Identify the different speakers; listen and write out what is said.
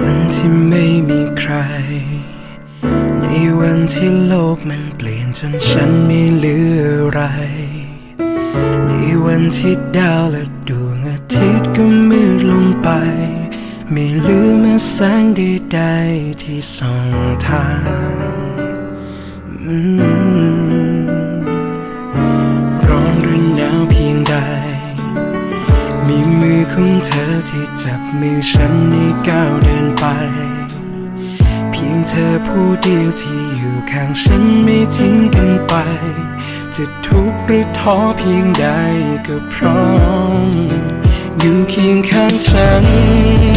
Speaker 1: วันที่ไม่มีใคร ในวันที่โลกมันเปลี่ยนจนฉันไม่เหลืออะไร ในวันที่ดาวและดวงอาทิตย์ก็มืดลงไป ไม่เหลือแม้แสงใดๆที่ส่องทางอื มีมือของเธอที่จับมือฉันในก้าวเดินไป เพียงเธอผู้เดียวที่อยู่ข้างฉันไม่ทิ้งกันไป จะทุกข์หรือท้อเพียงใดก็พร้อม อยู่เคียงข้างฉัน